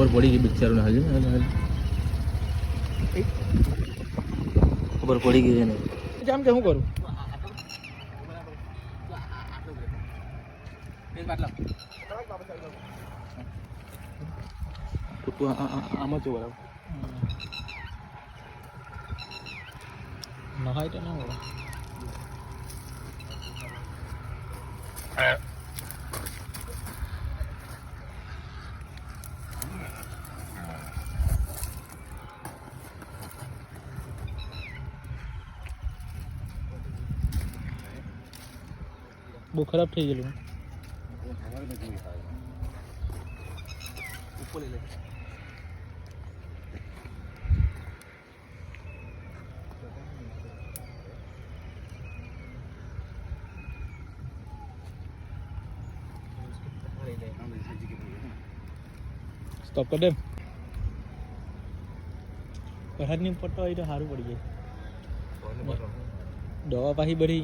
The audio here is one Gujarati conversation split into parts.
ખબર પડી ગઈ બિચારોને હજી ખબર પડી ગઈ એને. જામ કે શું કરું? તું આમાં જો બરાબર નહાય તો ના હોય. બહુ ખરાબ થઈ ગયેલું સ્ટોપ કર દે વરસાદની પટ્ટો હોય તો સારું પડી જાય દવા પાછી બધી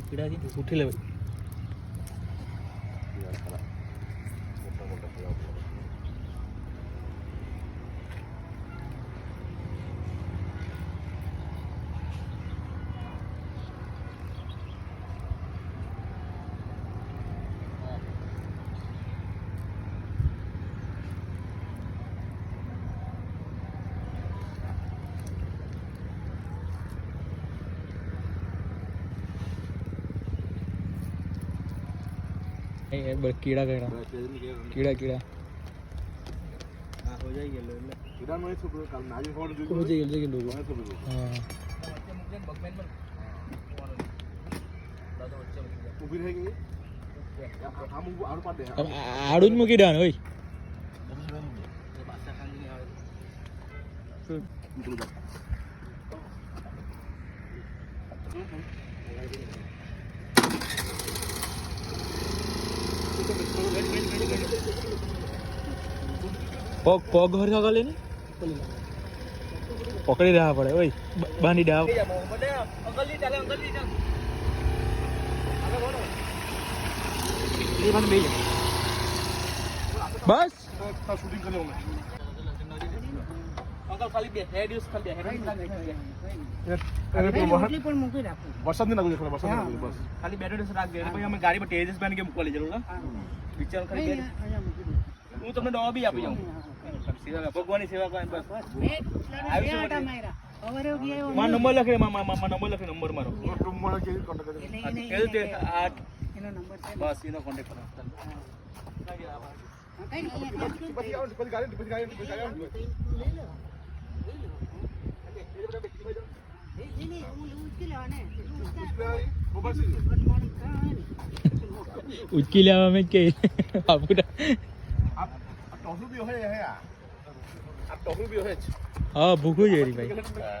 ਕਿਹੜਾ ਜੀ? ਉੱਠੀ ਲੈ ਬਈ એ એ બસ કીડા કીડા કીડા કીડા हो जाएगा कीड़ा में सब कल नाजी फोड़ जो हो जाएगा हो जाएगा लोगो सब लोग हाँ ઊભી રહી ગઈ આમ ઊભું આડું પાડે अब આડું જ મૂકી દેવાનું હોય પગ પગ હર સગાલે લેને પકડી રહ્યા પડે. ઓય બાંધી દાવ બસ. શૂટિંગ કરી ખાલી બે હે દિવસ ખાલી બે વરસાદ નહીં લાગુ વરસાદ નહીં બસ. ખાલી બે દિવસ રાખ દે પછી અમે ગાડી પર ટેરેસ બેન કે મૂકવા લઈ જવું વિચાર કરી. હું તમને દવા બી આપી જાઉં. સેવા ભગવાનની સેવા કરે બસ. મારો નંબર લખે મા મા મા નંબર લખે નંબર મારો. રૂમ મળે કે કોન્ટેક્ટ કરી? એટલે તે આ એનો નંબર છે. બસ એનો કોન્ટેક્ટ કરો. હા, કઈ નહીં, પછી આવો પછી ગાડી પછી ગાડી પછી ગાડી લઈ લો. નહીં, નહીં, હું ઉચકી લેવા ને. એટલું ઉચકા- મોબાઈલ છે Good morning. હા, હા ને. ઉચકી લેવા મેં કે આપુડા આ ટોસુ બી હોય હે, ભૂખું જ એરી ભાઈ. હા